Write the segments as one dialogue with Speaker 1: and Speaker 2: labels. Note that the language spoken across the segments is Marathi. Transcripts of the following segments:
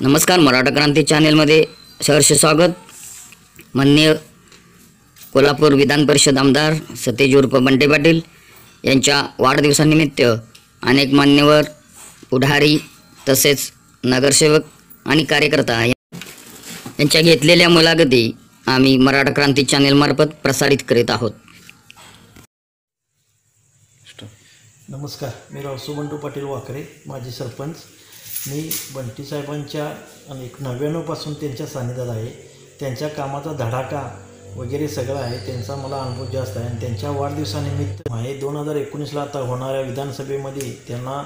Speaker 1: नमस्कार मराठा क्रांती चॅनेलमध्ये सहर्ष स्वागत. मान्य कोल्हापूर विधान परिषद आमदार सतेज उर्फ बंटे पाटील यांच्या वाढदिवसानिमित्त अनेक मान्यवर पुढारी तसेच नगरसेवक आणि कार्यकर्ता यांच्या घेतलेल्या मुलाखती आम्ही मराठा क्रांती चॅनेलमार्फत प्रसारित करीत आहोत.
Speaker 2: नमस्कार मी राव सुबंटू पाटील वाकरे माजी सरपंच. मी बंटी साहेबांच्या आणि नव्याण्णवपासून त्यांच्या सानिध्यात आहे. त्यांच्या कामाचा धडाका वगैरे सगळं आहे. त्यांचा मला अनुभव जास्त आहे. आणि त्यांच्या वाढदिवसानिमित्त आहे. दोन हजार एकोणीसला आता होणाऱ्या विधानसभेमध्ये त्यांना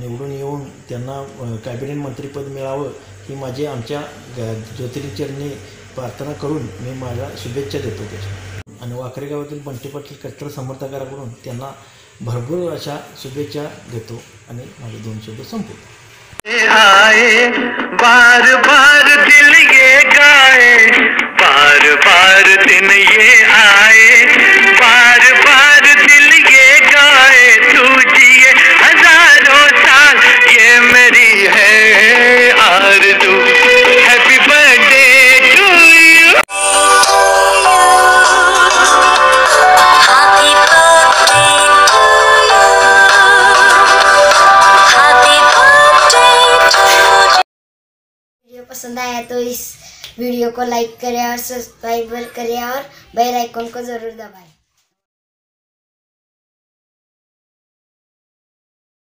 Speaker 2: निवडून येऊन त्यांना कॅबिनेट मंत्रीपद मिळावं ही माझी आमच्या ग ज्योतिर्चरणी प्रार्थना करून मी माझ्या शुभेच्छा देतो त्याच्या आणि वाकरे गावातील बंटी पाटील कट्टर समर्थकाकडून त्यांना भरपूर अशा शुभेच्छा देतो आणि माझे दोन शब्द संपवतो.
Speaker 3: पसंद आया तो इस वीडियो को लाइक करें और सब्सक्राइब करें और बेल आइकॉन को ज़रूर दबाएं।